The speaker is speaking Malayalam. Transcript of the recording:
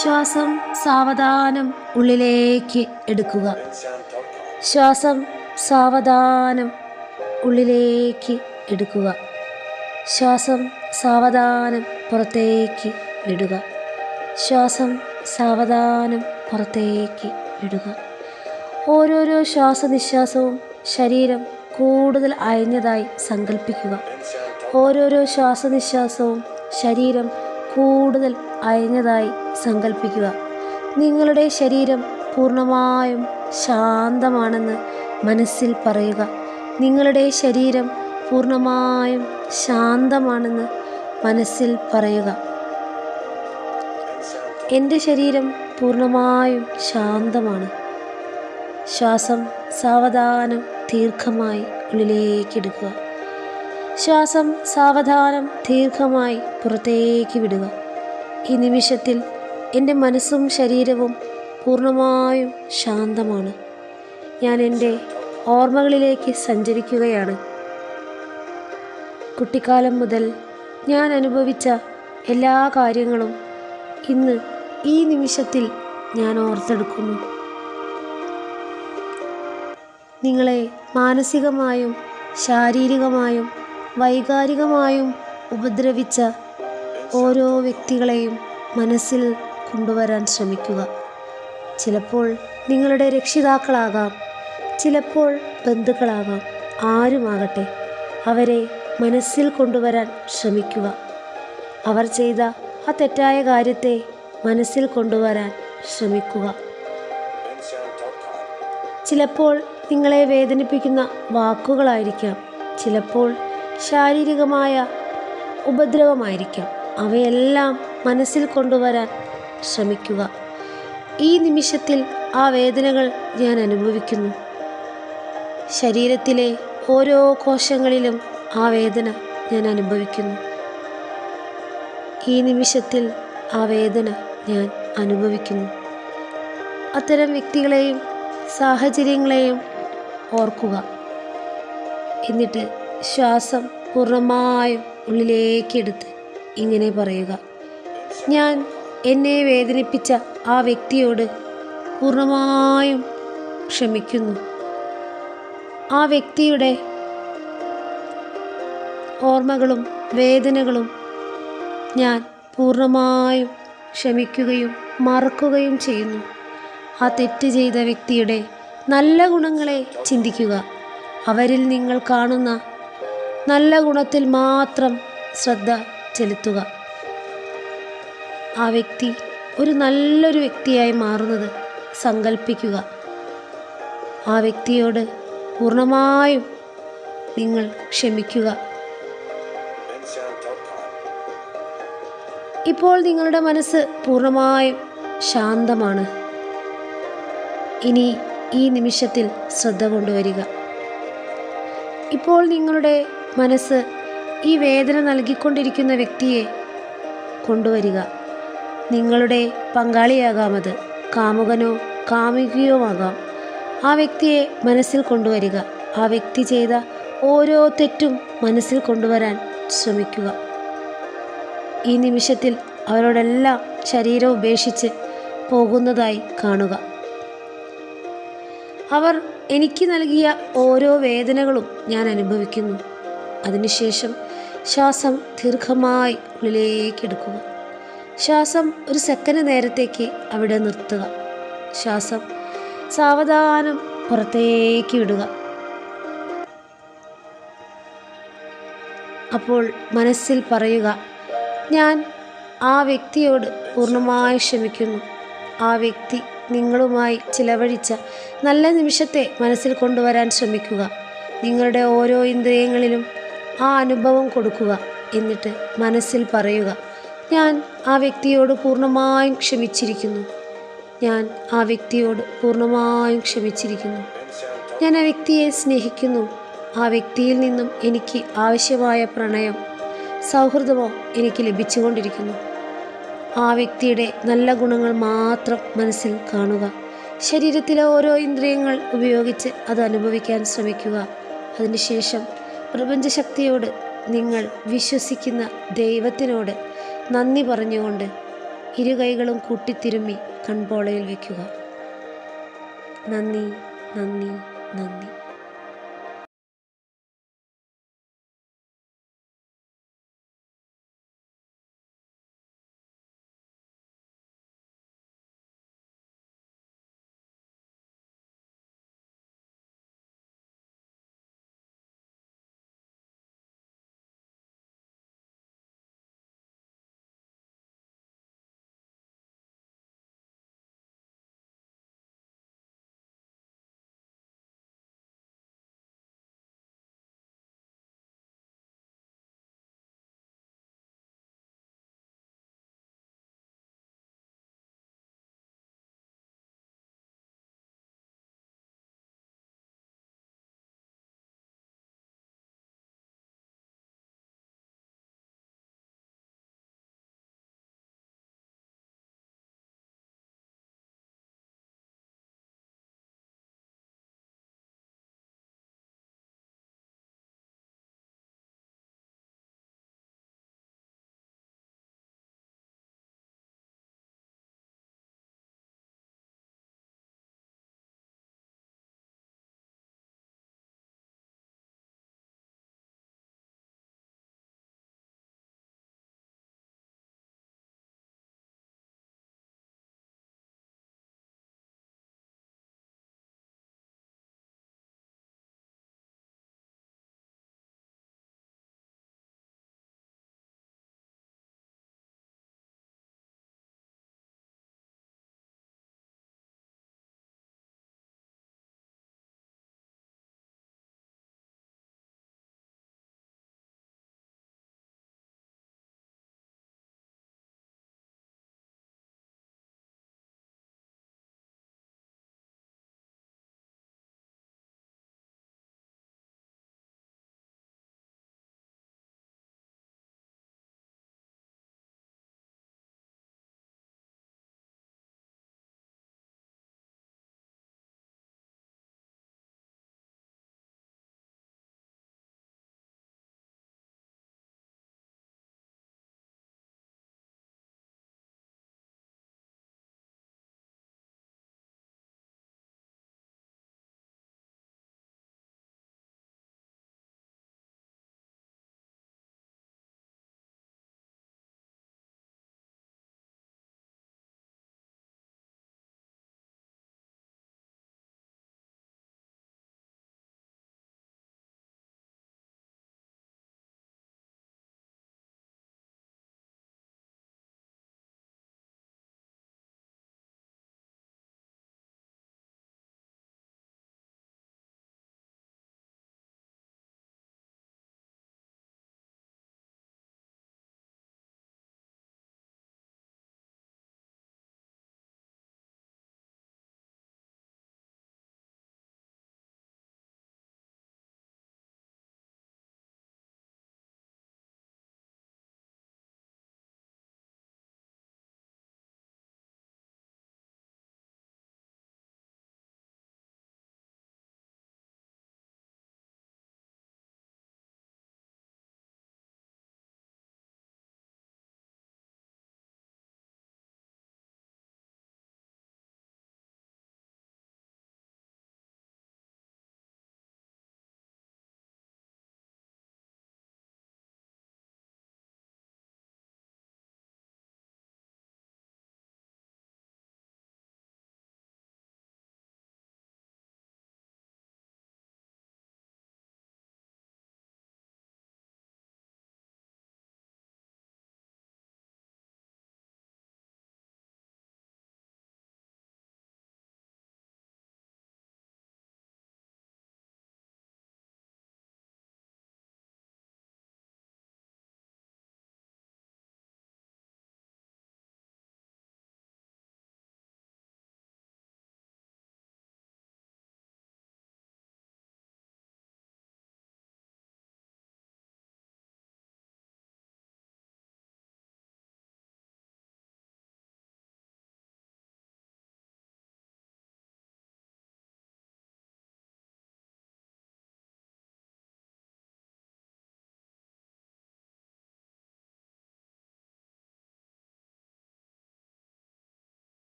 ശ്വാസം സാവധാനം ഉള്ളിലേക്ക് എടുക്കുക. ശ്വാസം സാവധാനം ഉള്ളിലേക്ക് എടുക്കുക. ശ്വാസം സാവധാനം പുറത്തേക്ക് വിടുക ശ്വാസം സാവധാനം പുറത്തേക്ക് വിടുക ഓരോരോ ശ്വാസനിശ്വാസവും ശരീരം കൂടുതൽ അയഞ്ഞതായി സങ്കല്പിക്കുക ഓരോരോ ശ്വാസനിശ്വാസവും ശരീരം കൂടുതൽ അയഞ്ഞതായി സങ്കല്പിക്കുക നിങ്ങളുടെ ശരീരം പൂർണമായും ശാന്തമാണെന്ന് മനസ്സിൽ പറയുക. നിങ്ങളുടെ ശരീരം പൂർണമായും ശാന്തമാണെന്ന് മനസ്സിൽ പറയുക. എന്റെ ശരീരം പൂർണമായും ശാന്തമാണ്. ശ്വാസം സാവധാനം ദീർഘമായി ഉള്ളിലേക്ക് എടുക്കുക. ശ്വാസം സാവധാനം ദീർഘമായി പുറത്തേക്ക് വിടുക. ഈ നിമിഷത്തിൽ എന്റെ മനസ്സും ശരീരവും പൂർണമായും ശാന്തമാണ്. ഞാൻ എന്റെ ഓർമ്മകളിലേക്ക് സഞ്ചരിക്കുകയാണ്. കുട്ടിക്കാലം മുതൽ ഞാൻ അനുഭവിച്ച എല്ലാ കാര്യങ്ങളും ഇന്ന് ഈ നിമിഷത്തിൽ ഞാൻ ഓർത്തെടുക്കുന്നു. നിങ്ങളെ മാനസികമായും ശാരീരികമായും വൈകാരികമായും ഉപദ്രവിച്ച ഓരോ വ്യക്തികളെയും മനസ്സിൽ കൊണ്ടുവരാൻ ശ്രമിക്കുക. ചിലപ്പോൾ നിങ്ങളുടെ രക്ഷിതാക്കളാകാം ചിലപ്പോൾ ബന്ധുക്കളാകാം ആരുമാകട്ടെ അവരെ മനസ്സിൽ കൊണ്ടുവരാൻ ശ്രമിക്കുക. അവർ ചെയ്ത ആ തെറ്റായ കാര്യത്തെ മനസ്സിൽ കൊണ്ടുവരാൻ ശ്രമിക്കുക. ചിലപ്പോൾ നിങ്ങളെ വേദനിപ്പിക്കുന്ന വാക്കുകളായിരിക്കാം. ചിലപ്പോൾ ശാരീരികമായ ഉപദ്രവമായിരിക്കാം. അവയെല്ലാം മനസ്സിൽ കൊണ്ടുവരാൻ ശ്രമിക്കുക. ഈ നിമിഷത്തിൽ ആ വേദനകൾ ഞാൻ അനുഭവിക്കുന്നു. ശരീരത്തിലെ ഓരോ കോശങ്ങളിലും ആ വേദന ഞാൻ അനുഭവിക്കുന്നു. ഈ നിമിഷത്തിൽ ആ വേദന ഞാൻ അനുഭവിക്കുന്നു. അത്തരം വ്യക്തികളെയും സാഹചര്യങ്ങളെയും ഓർക്കുക. എന്നിട്ട് ശ്വാസം പൂർണമായും ഉള്ളിലേക്കെടുത്ത് ഇങ്ങനെ പറയുക. ഞാൻ എന്നെ വേദനിപ്പിച്ച ആ വ്യക്തിയോട് പൂർണമായും ക്ഷമിക്കുന്നു. ആ വ്യക്തിയുടെ ഓർമ്മകളും വേദനകളും ഞാൻ പൂർണമായും ക്ഷമിക്കുകയും മറക്കുകയും ചെയ്യുന്നു. ആ തെറ്റ് ചെയ്ത വ്യക്തിയുടെ നല്ല ഗുണങ്ങളെ ചിന്തിക്കുക. അവരിൽ നിങ്ങൾ കാണുന്ന നല്ല ഗുണത്തിൽ മാത്രം ശ്രദ്ധ ചെലുത്തുക. ആ വ്യക്തി ഒരു നല്ലൊരു വ്യക്തിയായി മാറുന്നത് സങ്കല്പിക്കുക ആ വ്യക്തിയോട് പൂർണമായും നിങ്ങൾ ക്ഷമിക്കുക. ഇപ്പോൾ നിങ്ങളുടെ മനസ്സ് പൂർണമായും ശാന്തമാണ്. ഇനി ഈ നിമിഷത്തിൽ ശ്രദ്ധ കൊണ്ടുവരിക. ഇപ്പോൾ നിങ്ങളുടെ മനസ്സ് ഈ വേദന നൽകിക്കൊണ്ടിരിക്കുന്ന വ്യക്തിയെ കൊണ്ടുവരിക. നിങ്ങളുടെ പങ്കാളിയാകാമത് കാമുകനോ കാമുകിയോ ആകാം. ആ വ്യക്തിയെ മനസ്സിൽ കൊണ്ടുവരിക. ആ വ്യക്തി ചെയ്ത ഓരോ തെറ്റും മനസ്സിൽ കൊണ്ടുവരാൻ ശ്രമിക്കുക. ഈ നിമിഷത്തിൽ അവരോടെല്ലാം ശരീരം ഉപേക്ഷിച്ച് പോകുന്നതായി കാണുക. അവർ എനിക്ക് നൽകിയ ഓരോ വേദനകളും ഞാൻ അനുഭവിക്കുന്നു. അതിനുശേഷം ശ്വാസം ദീർഘമായി ഉള്ളിലേക്ക് എടുക്കുക. ശ്വാസം ഒരു സെക്കൻഡ് നേരത്തേക്ക് അവിടെ നിർത്തുക. ശ്വാസം സാവധാനം പുറത്തേക്ക് വിടുക. അപ്പോൾ മനസ്സിൽ പറയുക ഞാൻ ആ വ്യക്തിയോട് പൂർണമായി ക്ഷമിക്കുന്നു. ആ വ്യക്തി നിങ്ങളുമായി ചിലവഴിച്ച നല്ല നിമിഷത്തെ മനസ്സിൽ കൊണ്ടുവരാൻ ശ്രമിക്കുക. നിങ്ങളുടെ ഓരോ ഇന്ദ്രിയങ്ങളിലും ആ അനുഭവം കൊടുക്കുക. എന്നിട്ട് മനസ്സിൽ പറയുക ഞാൻ ആ വ്യക്തിയോട് പൂർണമായും ക്ഷമിച്ചിരിക്കുന്നു. ഞാൻ ആ വ്യക്തിയോട് പൂർണമായും ക്ഷമിച്ചിരിക്കുന്നു. ഞാൻ ആ വ്യക്തിയെ സ്നേഹിക്കുന്നു. ആ വ്യക്തിയിൽ നിന്നും എനിക്ക് ആവശ്യമായ പ്രണയം സൗഹൃദമോ എനിക്ക് ലഭിച്ചുകൊണ്ടിരിക്കുന്നു. ആ വ്യക്തിയുടെ നല്ല ഗുണങ്ങൾ മാത്രം മനസ്സിൽ കാണുക. ശരീരത്തിലെ ഓരോ ഇന്ദ്രിയങ്ങൾ ഉപയോഗിച്ച് അത് അനുഭവിക്കാൻ ശ്രമിക്കുക. അതിനുശേഷം പ്രപഞ്ചശക്തിയോട് നിങ്ങൾ വിശ്വസിക്കുന്ന ദൈവത്തിനോട് നന്ദി പറഞ്ഞുകൊണ്ട് ഇരു കൈകളും കൂട്ടിത്തിരുമ്മി കൺപോളയിൽ വയ്ക്കുക. നന്ദി നന്ദി നന്ദി.